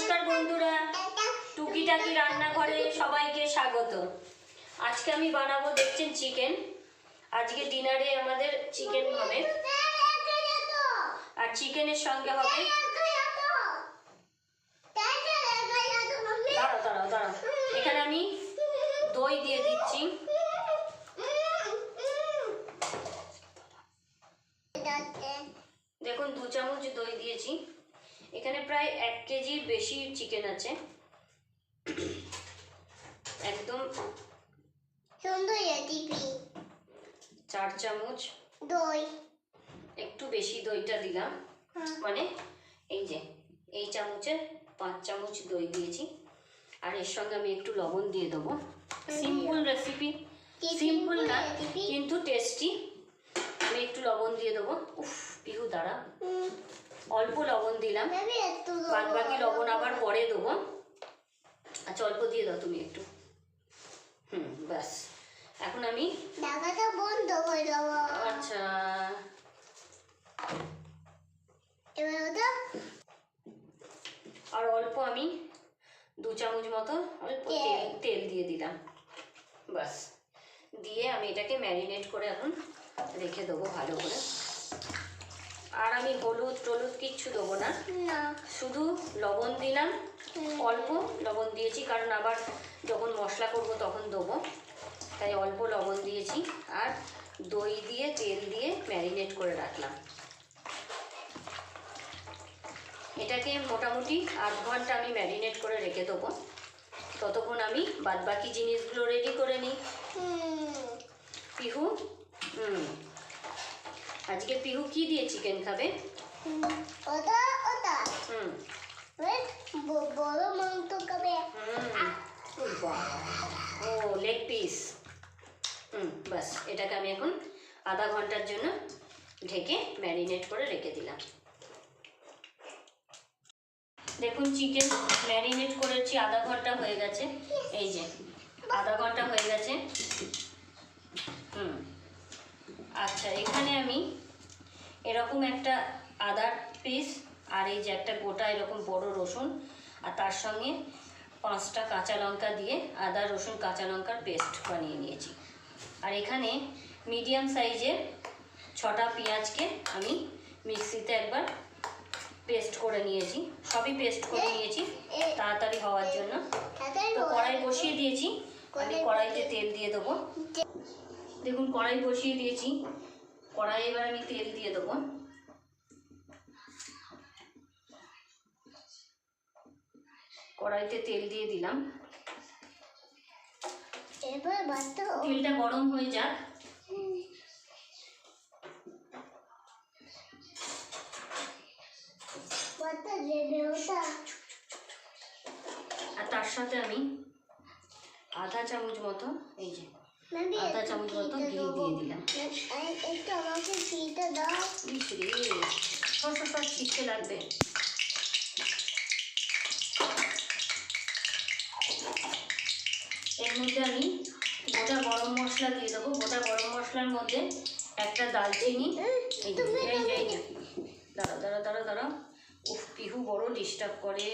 নমস্কার বন্ধুরা। টুকিটাকি রান্নাঘরে সবাইকে স্বাগত। আজকে আমি বানাবো, দেখছেন চিকেন আজকে ডিনারে আমাদের চিকেন হবে। আর চিকেনের সঙ্গে হবে। দাঁড়াও। এখানে আমি দই দিয়ে দিচ্ছি। দেখুন, দু চামচ দই দিয়েছি। এখানে প্রায় এক কেজির বেশি চিকেন আছে। একদম চার চামচ। দই। একটু বেশি দইটা দিলাম। মানে এই যে এই চামচের পাঁচ চামচ দই দিয়েছি। আর এর সঙ্গে আমি একটু লবণ দিয়ে দেবো। সিম্পল রেসিপি সিম্পল না কিন্তু টেস্টি আমি একটু লবণ দিয়ে দেবো। উফ পিহু দাঁড়া। অল্প লবণ দিলাম। বাদ বাকি লবণ আবার পরে দেবো। আচ্ছা অল্প দিয়ে দাও তুমি একটু। হুম ব্যাস। এখন আমি ঢাকাটা বন্ধ করে দেবো। আচ্ছা। এবার ওটা? আর অল্প আমি দু চামচ মতো অল্প তেল। তেল দিয়ে দিলাম। বাস দিয়ে আমি এটাকে ম্যারিনেট করে এখন রেখে দেবো ভালো করে। আর আমি হলুদ টলুদ কিচ্ছু দেবো না। শুধু লবণ দিলাম। অল্প লবণ দিয়েছি কারণ আবার যখন মশলা করব তখন দেবো। তাই অল্প লবণ দিয়েছি আর দই দিয়ে তেল দিয়ে ম্যারিনেট করে রাখলাম। এটাকে মোটামুটি আধ ঘণ্টা আমি ম্যারিনেট করে রেখে দেবো। ততক্ষণ আমি বাদবাকি জিনিসগুলো রেডি করে নিই। পিহু হুম। আজকে পিহু কি দিয়ে চিকেন খাবে? ওটা ওটা। হুম। বড় মাংস খাবে। ও লেগ পিস হুম বাস এটাকে আমি এখন আধা ঘণ্টার জন্য ঢেকে ম্যারিনেট করে রেখে দিলাম। দেখুন চিকেন ম্যারিনেট করেছি আধা ঘণ্টা হয়ে গেছে। এই যে আধা ঘণ্টা হয়ে গেছে। হুম। আচ্ছা এখানে আমি এরকম একটা আদার পিস আর এই যে একটা গোটা এরকম বড় রসুন, আর তার সঙ্গে পাঁচটা কাঁচা লঙ্কা দিয়ে আদা, রসুন, কাঁচা লঙ্কার পেস্ট বানিয়ে নিয়েছি। আর এখানে মিডিয়াম সাইজের ছটা পেঁয়াজকে আমি মিক্সিতে একবার পেস্ট করে নিয়েছি। সবই পেস্ট করে নিয়েছি তাড়াতাড়ি হওয়ার জন্য। তো কড়াই বসিয়ে দিয়েছি। আমি কড়াইতে তেল দিয়ে দেবো। দেখুন, কড়াই বসিয়ে দিয়েছি। কড়াই এবার আমি তেল দিয়ে দেবো। কড়াইতে তেল দিয়ে দিলাম। তেলটা গরম হয়ে যাক। আর তার সাথে আমি আধা চামচ মতো এই যে আধা চামচ মতো ঘি দিয়ে দিলাম একটু আমাকে ঘিটা দাও ছিটকে লাগবে এর মধ্যে আমি গোটা গরম মশলা দিয়ে দেবো গোটা গরম মশলার মধ্যে একটা দালচিনি। দাঁড়াও দাঁড়াও দাঁড়াও দাঁড়াও উফ পিহু বড় ডিস্টার্ব করে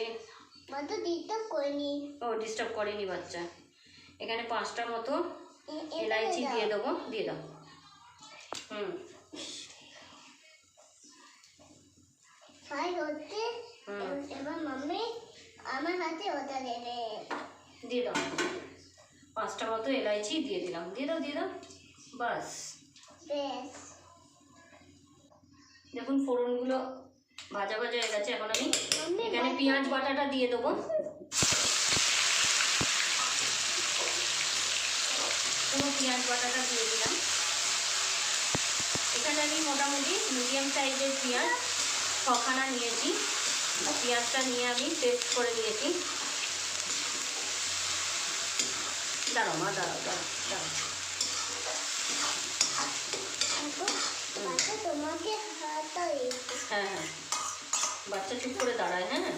করিনি ও ডিস্টার্ব করেনি বাচ্চা। এখানে পাঁচটা মতো এলাইচি। দিয়ে দেবো দিয়ে দাও। হুম। ফ্রাই হচ্ছে এবার মাম্মি আমার হাতে ওটা দেবে দিয়ে দাও। পাঁচটা মতো এলাইচি দিয়ে দিলাম। দিয়ে দাও দিয়ে দাও। বাস। দেখুন ফোড়নগুলো ভাজা ভাজা হয়ে গেছে। এখন আমি এখানে পেঁয়াজ বাটাটা দিয়ে দেবো। কোনো পেঁয়াজ বাটাটা দিয়ে দিলাম। এখানে আমি মোটামুটি মিডিয়াম সাইজের পেঁয়াজ ছখানা নিয়েছি। পেঁয়াজটা নিয়ে আমি পেস্ট করে নিয়েছি দাঁড়াও মা, দাঁড়াও দাঁড়াও দাঁড়াও। হ্যাঁ হ্যাঁ। বাচ্চা চুপ করে দাঁড়ায় হ্যাঁ।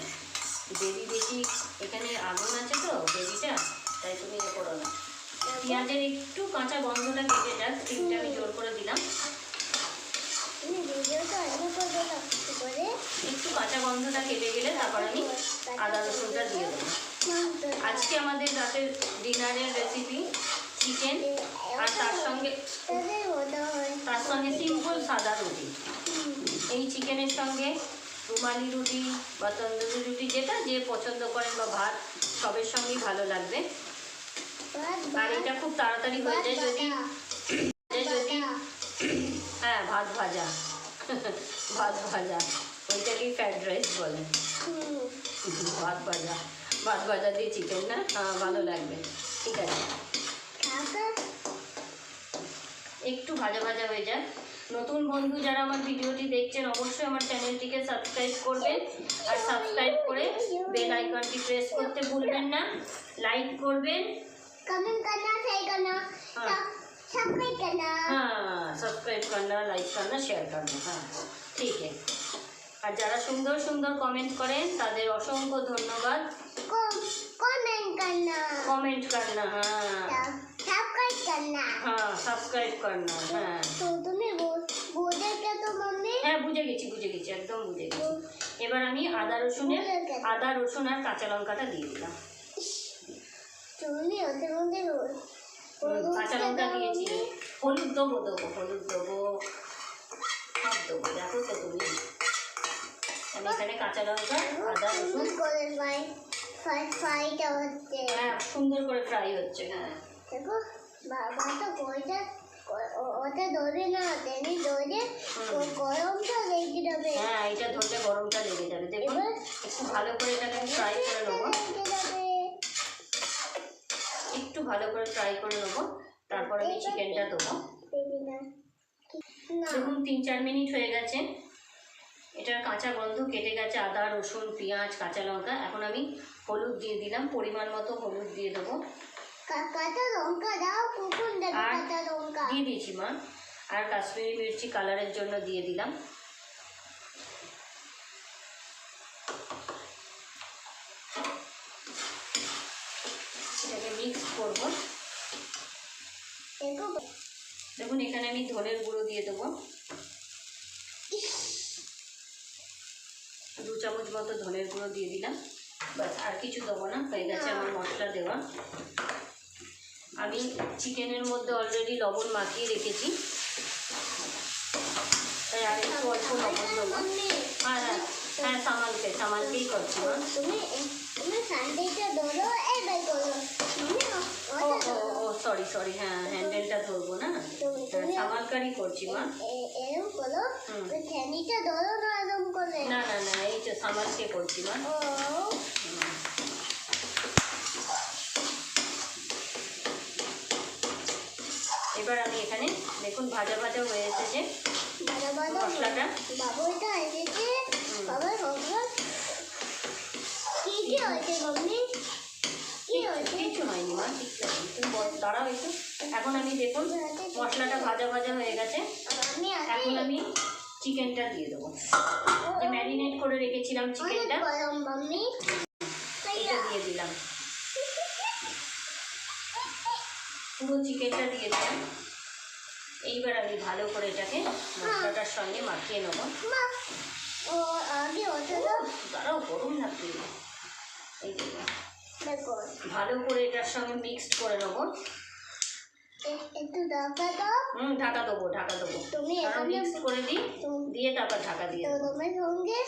বেবি বেশি এখানে আগুন আছে তো বেবিটা তাই তুমি ইয়ে করো না। পেঁয়াজের একটু কাঁচা গন্ধটা কেটে যাক তিনটা আমি জোর করে দিলাম। একটু কাঁচা গন্ধটা কেটে গেলে তারপর আমি আদা রসুন আজকে আমাদের রাতের ডিনারের রেসিপি চিকেন আর তার সঙ্গে তার সঙ্গে সিম্পল সাদা রুটি। এই চিকেনের সঙ্গে রুমালি রুটি বা তন্দুরি রুটি যেটা যে পছন্দ করেন বা ভাত সবের সঙ্গেই ভালো লাগবে। এটা খুব তাড়াতাড়ি হয়ে যায় যদি। যদি। হ্যাঁ ভাত ভাজা। ভাত ভাজা। ওইটাকেই ফ্রাইড রাইস বলে। ভাত ভাজা। ভাত ভাজা দিয়ে চিকেন না হ্যাঁ ভালো লাগবে। ঠিক আছে। একটু ভাজা ভাজা হয়ে যাক। নতুন বন্ধু যারা আমার ভিডিওটি দেখছেন, অবশ্যই আমার চ্যানেলটিকে সাবস্ক্রাইব করবেন। আর সাবস্ক্রাইব করে বেল আইকনটি প্রেস করতে ভুলবেন না। লাইক করবেন। कमेंट करना शेयर करना हाँ। सब्सक्राइब करना हाँ सब्सक्राइब करना लाइक करना শেয়ার করনা হ্যাঁ ঠিক আছে আর যারা সুন্দর সুন্দর কমেন্ট করেন তাদের অসংখ্য ধন্যবাদ कमेंट करना কমেন্ট করনা হ্যাঁ सब्सक्राइब करना হ্যাঁ সাবস্ক্রাইব করনা হ্যাঁ तो तुम्हें बोल बोले क्या तो मम्मी হ্যাঁ বুঝে গেছি বুঝে গেছি একদম বুঝে গেছি এবার আমি আদা রসুনের আদা রসুন আর কাঁচা লঙ্কাটা দিয়ে দিলাম কাঁচা লঙ্কা দিয়েছি হলুদ দেবো দেবো হলুদ দেবো। সব দেবো দেখো তো তুমি। আমি এখানে কাঁচা লঙ্কা আদা রসুন। হ্যাঁ সুন্দর করে ফ্রাই হচ্ছে হ্যাঁ। দেখো বাবা তো কইটা ওটা ধরবে না তেনি ধরে গরমটা লেগে যাবে। হ্যাঁ এটা ধরলে গরমটা লেগে যাবে। দেখুন একটু ভালো করে এটাকে ফ্রাই করে নেব। ভালো করে ফ্রাই করে নেব। তারপর আমি চিকেনটা দেবো। দেখুন তিন চার মিনিট হয়ে গেছে। এটার কাঁচা গন্ধ কেটে গেছে আদা রসুন পেঁয়াজ কাঁচা লঙ্কা। এখন আমি হলুদ দিয়ে দিলাম পরিমাণ মতো হলুদ দিয়ে দেবো। দিয়ে দিয়েছি মা। আর কাশ্মীরি মির্চি কালারের জন্য দিয়ে দিলাম এটাকে মিক্স করব দেখো দেখুন এখানে আমি ধনের গুঁড়ো দিয়ে দেবো। দু চামচ মতো ধনের গুঁড়ো দিয়ে দিলাম। বাস আর কিছু দেবো না হয়ে গেছে আমার মশলা দেওয়া। আমি চিকেনের মধ্যে অলরেডি লবণ মাখিয়ে রেখেছি। তাই আর একটু অল্প লবণ দেবো। হ্যাঁ হ্যাঁ হ্যাঁ সামালকে সামালকেই করছি তুমি সরি সরি হ্যাঁ। সামালকারই করছি মা। এ- এরম করো হুম। ঠ্যানিটা ধরো না এরম করে। না না না এই তো সামালকে করছি মা। এবার আমি এখানে দেখুন ভাজা ভাজা হয়ে এসেছে। ভালো ভালো মশলাটা? বাবুটা এসেছে বাবা বাবা। কি কি হয়েছে মাম্মি? হয়েছে কিছু হয়নি মা দাঁড়াও একটু এখন আমি দেখুন মশলাটা ভাজা ভাজা হয়ে গেছে এখন আমি চিকেনটা দিয়ে দেবো ম্যারিনেট করে রেখেছিলাম চিকেনটা এটা দিয়ে দিলাম পুরো চিকেনটা দিয়ে দিলাম এইবার আমি ভালো করে এটাকে মশলাটার সঙ্গে মাখিয়ে নেব দাঁড়াও গরম লাগবে এই দেখুন দেখো। ভালো করে এটার সঙ্গে মিক্সড করে নেব। একটু ঢাকা দাও। হুম ঢাকা দেবো ঢাকা দেবো। তুমি মিক্স করে দিই দিয়ে তারপর ঢাকা দিয়ে তোমার সঙ্গে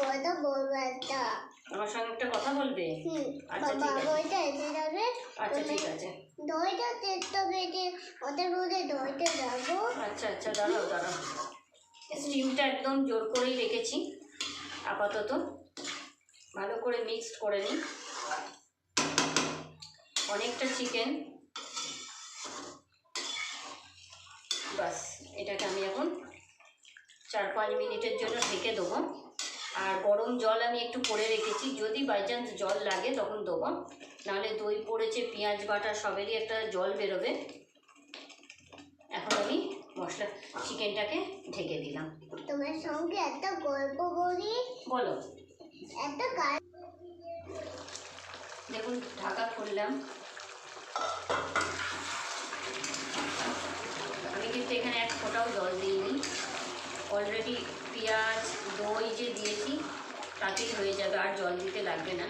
কথা বলব একটা। আমার সঙ্গে একটা কথা বলবে? আচ্ছা, ঠিক আছে। ওইটা এসে যাবে। আচ্ছা ঠিক আছে। দইটা চেষ্টা পেয়েছে ওদের মধ্যে দইটা যাব আচ্ছা আচ্ছা দাঁড়াও দাঁড়াও। স্টিমটা একদম জোর করেই রেখেছি আপাতত। ভালো করে মিক্সড করে নিই। অনেকটা চিকেন বাস এটাকে আমি এখন চার পাঁচ মিনিটের জন্য ঢেকে দেবো। আর গরম জল আমি একটু করে রেখেছি। যদি বাই চান্স জল লাগে তখন দেবো। নাহলে দই পড়েছে পেঁয়াজ বাটা সবেরই একটা জল বেরোবে। এখন আমি মশলা চিকেনটাকে ঢেকে দিলাম। তোমার সঙ্গে একটা গল্প বলি। বলো। একটা দেখুন, ঢাকা খুললাম। আমি কিন্তু এখানে এক ফোঁটাও জল দিইনি। অলরেডি পেঁয়াজ, দই যে দিয়েছি, তাতেই হয়ে যাবে, আর জল দিতে লাগবে না।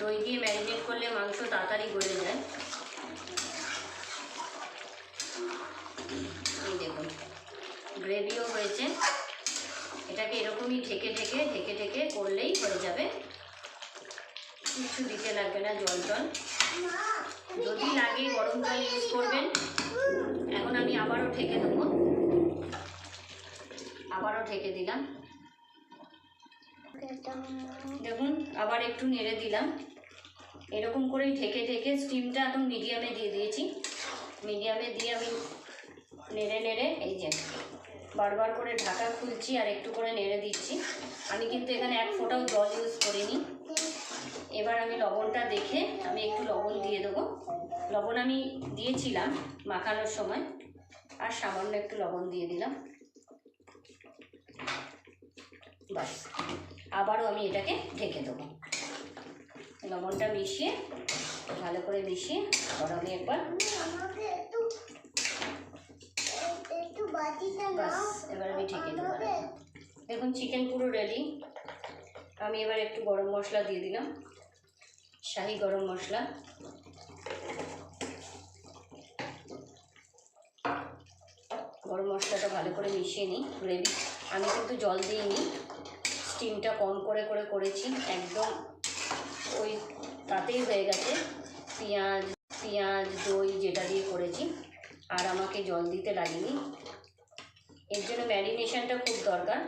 দই দিয়ে ম্যারিনেট করলে মাংস তাড়াতাড়ি গলে যায়। দেখুন গ্রেভিও হয়েছে। এটাকে এরকমই ঢেকে ঢেকে ঢেকে ঢেকে করলেই হয়ে যাবে। কিছু দিতে লাগবে না জল টল। যদি লাগে গরম জল ইউজ করবেন। এখন আমি আবারও ঢেকে দেবো। আবারও ঢেকে দিলাম। দেখুন, আবার একটু নেড়ে দিলাম। এরকম করেই ঢেকে ঢেকে স্টিমটা এখন মিডিয়ামে দিয়ে দিয়েছি। মিডিয়ামে দিয়ে আমি নেড়ে নেড়ে এই যে বারবার করে ঢাকা খুলছি আর একটু করে নেড়ে দিচ্ছি। আমি কিন্তু এখানে এক ফোঁটাও জল ইউজ করিনি। এবার আমি লবণটা দেখে আমি একটু লবণ দিয়ে দেবো। লবণ আমি দিয়েছিলাম মাখানোর সময়, আর সামান্য একটু লবণ দিয়ে দিলাম। বাস আবারও আমি এটাকে ঢেকে দেবো। লবণটা মিশিয়ে, ভালো করে মিশিয়ে আবার আমি একবার এবার আমি ঢেকে দেবো। দেখুন চিকেন পুরো রেডি আমি এবার একটু গরম মশলা দিয়ে দিলাম। শাহি গরম মশলা। গরম মশলাটা ভালো করে মিশিয়ে নিই গ্রেভি আমি কিন্তু জল দিইনি স্টিমটা কম করে করে করেছি, একদম ওই তাতেই হয়ে গেছে। পেঁয়াজ পেঁয়াজ, দই যেটা দিয়ে করেছি, আর আমাকে জল দিতে লাগেনি। এর জন্য ম্যারিনেশনটা খুব দরকার।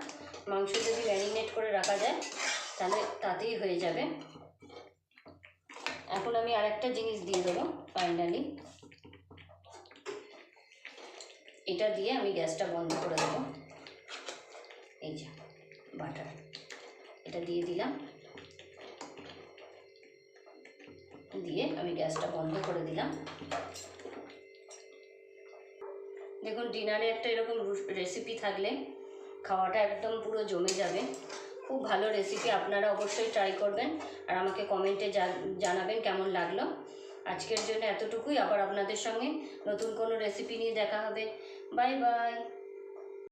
মাংস যদি ম্যারিনেট করে রাখা যায়, তাহলে তাতেই হয়ে যাবে। এখন আমি আরেকটা জিনিস দিয়ে দেবো ফাইনালি এটা দিয়ে আমি গ্যাসটা বন্ধ করে দেবো। এই যে বাটার এটা দিয়ে দিলাম। দিয়ে আমি গ্যাসটা বন্ধ করে দিলাম। দেখুন, ডিনারে একটা এরকম রেসিপি থাকলে খাওয়াটা একদম পুরো জমে যাবে। খুব ভালো রেসিপি আপনারা অবশ্যই ট্রাই করবেন আর আমাকে কমেন্টে জানাবেন কেমন লাগল। আজকের জন্য এতটুকুই। আবার আপনাদের সঙ্গে নতুন কোনো রেসিপি নিয়ে দেখা হবে। Bye bye